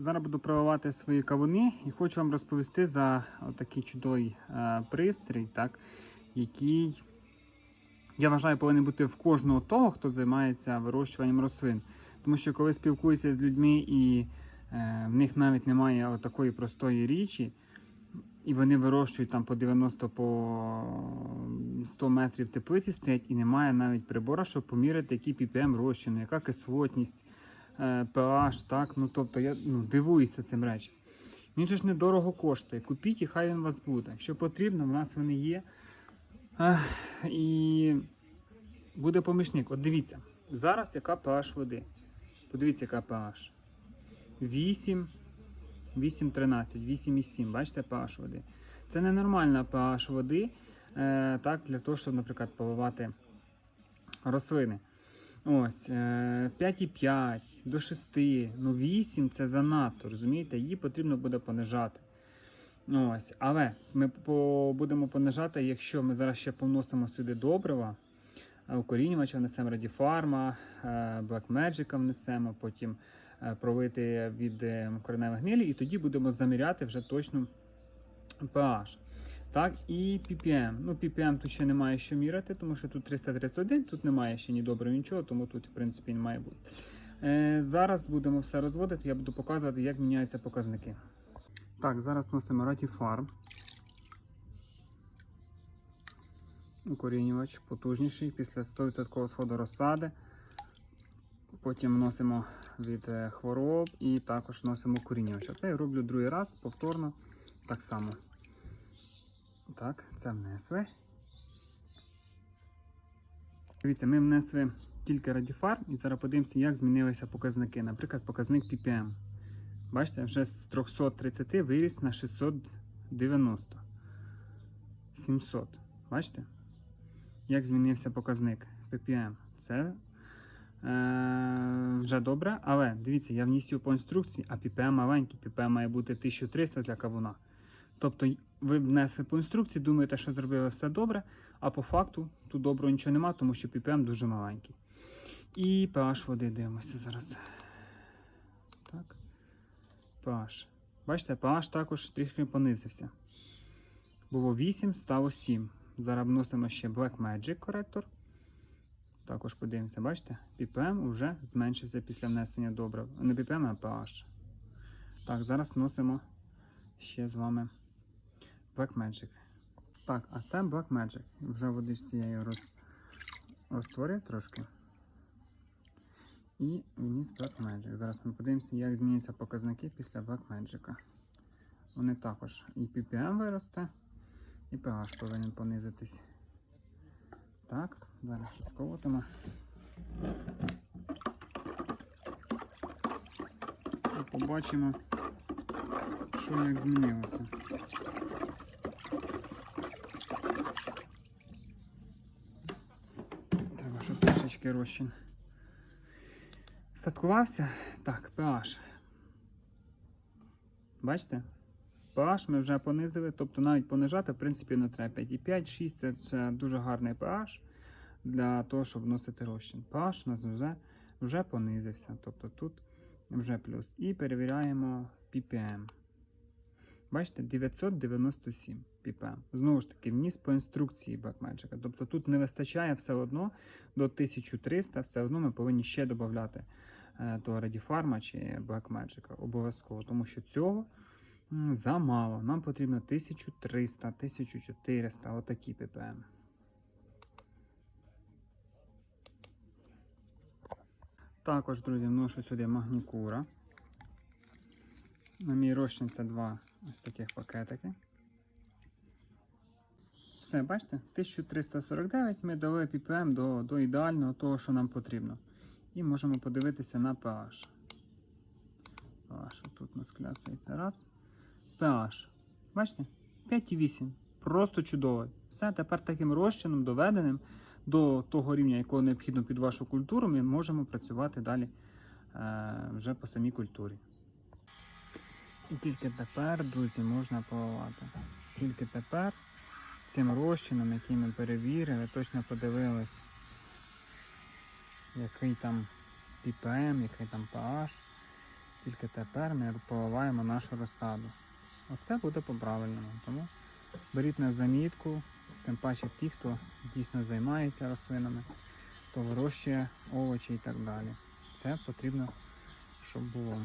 Зараз буду пробувати свої кавуни і хочу вам розповісти за такий чудовий е, пристрій, так, який, я вважаю, повинен бути в кожного того, хто займається вирощуванням рослин. Тому що коли спілкуюся з людьми і е, в них навіть немає такої простої річі, і вони вирощують там по 90 по 100 метрів теплиці стоять, і немає навіть прибора, щоб поміряти, який ppm розчину, яка кислотність, pH, так, ну тобто я ну, дивуюся цим речем. Він же ж недорого коштує. Купіть і хай він у вас буде. Якщо потрібно, в нас вони є. Ех, і буде помічник. От дивіться, зараз яка pH води. Подивіться, яка pH. 8, 8,13, 8,7. Бачите pH води. Це ненормальна pH води, е, так, для того, щоб, наприклад, поливати рослини. Ось, е, 5,5 до 6, ну 8 це занадто, розумієте? Її потрібно буде понижати. Ось, але ми по, будемо понижати, якщо ми зараз ще повносимо сюди добрива, е, укорінювача внесемо Радіфарма, е, Black Magic внесемо, потім е, провити від кореневих гнилі, і тоді будемо заміряти вже точну pH. Так, і ppm. Ну, ppm тут ще немає що міряти, тому що тут 331, тут немає ще ні доброго, нічого, тому тут, в принципі, не має бути. Е, зараз будемо все розводити, я буду показувати, як міняються показники. Так, зараз носимо Ratifarm. Укорінювач потужніший після 100% сходу розсади. Потім вносимо від е, хвороб і також вносимо укорінювач. Це я роблю другий раз, повторно, так само. Так, це внесли. Дивіться, ми внесли тільки радіфар і зараз подивимося, як змінилися показники. Наприклад, показник ppm. Бачите, вже з 330 виріс на 690. 700. Бачите? Як змінився показник ppm. Це е, вже добре, але дивіться, я вніс по інструкції, а ppm маленький, ppm має бути 1300 для кавуна. Тобто ви внесли по інструкції, думаєте, що зробили все добре, а по факту тут доброго нічого нема, тому що ppm дуже маленький. І pH води дивимося зараз. Так. pH. Бачите, pH також трішки понизився. Було 8, стало 7. Зараз вносимо ще Black Magic коректор. Також подивимося, бачите? ppm вже зменшився після внесення добрив. Не ppm, а pH. Так, зараз вносимо ще з вами Black Magic. Так, а це Black Magic. Вже водичці я його роз... розтворив трошки. І вніс Black Magic. Зараз ми подивимося, як змінюються показники після Black Magic. Вони також і ppm виросте, і pH повинен понизитись. Так, зараз ще сколотимо. І побачимо, що як змінилося. Треба, щоб трішечки розчин. Статкувався. Так, pH. Бачите? pH ми вже понизили, тобто навіть понижати, в принципі, не треба 5,5, 6 це, це дуже гарний pH для того, щоб вносити розчин. pH у нас вже, вже понизився, тобто тут вже плюс. І перевіряємо ppm. Бачите, 997 ppm. Знову ж таки, вніс по інструкції Blackmagic. Тобто тут не вистачає все одно до 1300, все одно ми повинні ще додати е, того Redifarma чи Blackmagic обов'язково, тому що цього замало. Нам потрібно 1300, 1400, отакі ppm. Також, друзі, вношу сюди магнікура. На мій розчин це два ось таких пакетики. Все, бачите, 1349 ми дали ppm до, до ідеального того, що нам потрібно. І можемо подивитися на pH. pH тут у нас клясується раз. pH. Бачите? 5,8. Просто чудово. Все, тепер таким розчином доведеним до того рівня, якого необхідно під вашу культуру, ми можемо працювати далі е, вже по самій культурі. І тільки тепер, друзі, можна поливати. Тільки тепер цим розчином, який ми перевірили, точно подивились, який там ppm, який там pH. Тільки тепер ми поливаємо нашу розсаду. Оце буде по-правильному. Тому беріть на замітку, тим паче ті, хто дійсно займається рослинами, хто вирощує овочі і так далі. Це потрібно, щоб було.